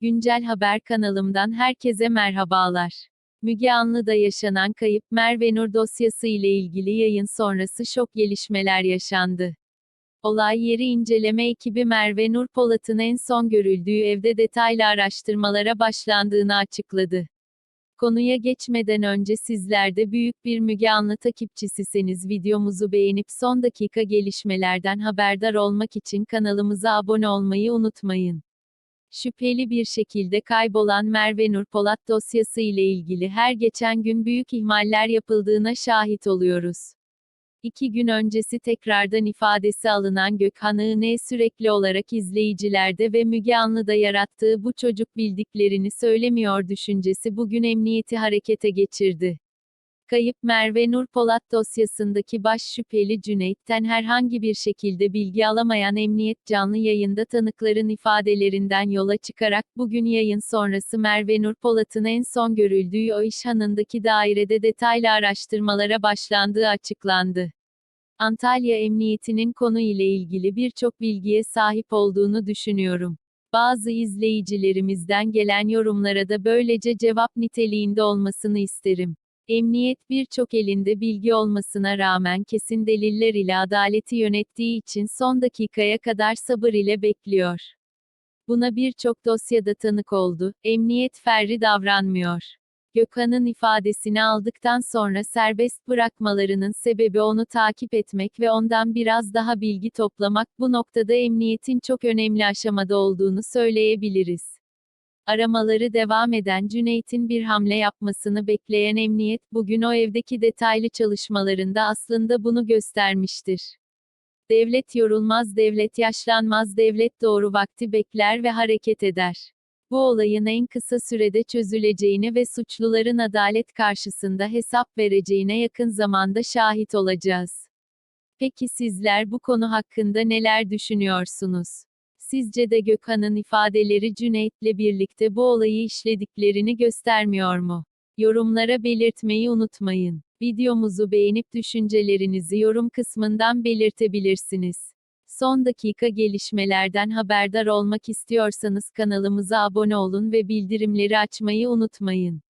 Güncel Haber kanalımdan herkese merhabalar. Müge Anlı'da yaşanan kayıp Merve Nur dosyası ile ilgili yayın sonrası şok gelişmeler yaşandı. Olay yeri inceleme ekibi Merve Nur Polat'ın en son görüldüğü evde detaylı araştırmalara başlandığını açıkladı. Konuya geçmeden önce sizler de büyük bir Müge Anlı takipçisiseniz videomuzu beğenip son dakika gelişmelerden haberdar olmak için kanalımıza abone olmayı unutmayın. Şüpheli bir şekilde kaybolan Merve Nur Polat dosyası ile ilgili her geçen gün büyük ihmaller yapıldığına şahit oluyoruz. İki gün öncesi tekrardan ifadesi alınan Gökhan ne sürekli olarak izleyicilerde ve Müge Anlı'da yarattığı bu çocuk bildiklerini söylemiyor düşüncesi bugün emniyeti harekete geçirdi. Kayıp Merve Nur Polat dosyasındaki baş şüpheli Cüneyt'ten herhangi bir şekilde bilgi alamayan emniyet canlı yayında tanıkların ifadelerinden yola çıkarak bugün yayın sonrası Merve Nur Polat'ın en son görüldüğü o işhanındaki dairede detaylı araştırmalara başlandığı açıklandı. Antalya Emniyeti'nin konu ile ilgili birçok bilgiye sahip olduğunu düşünüyorum. Bazı izleyicilerimizden gelen yorumlara da böylece cevap niteliğinde olmasını isterim. Emniyet birçok elinde bilgi olmasına rağmen kesin deliller ile adaleti yönettiği için son dakikaya kadar sabır ile bekliyor. Buna birçok dosyada tanık oldu. Emniyet ferri davranmıyor. Gökhan'ın ifadesini aldıktan sonra serbest bırakmalarının sebebi onu takip etmek ve ondan biraz daha bilgi toplamak. Bu noktada emniyetin çok önemli aşamada olduğunu söyleyebiliriz. Aramaları devam eden Cüneyt'in bir hamle yapmasını bekleyen emniyet, bugün o evdeki detaylı çalışmalarında aslında bunu göstermiştir. Devlet yorulmaz, devlet yaşlanmaz, devlet doğru vakti bekler ve hareket eder. Bu olayın en kısa sürede çözüleceğine ve suçluların adalet karşısında hesap vereceğine yakın zamanda şahit olacağız. Peki sizler bu konu hakkında neler düşünüyorsunuz? Sizce de Gökhan'ın ifadeleri Cüneyt'le birlikte bu olayı işlediklerini göstermiyor mu? Yorumlara belirtmeyi unutmayın. Videomuzu beğenip düşüncelerinizi yorum kısmından belirtebilirsiniz. Son dakika gelişmelerden haberdar olmak istiyorsanız kanalımıza abone olun ve bildirimleri açmayı unutmayın.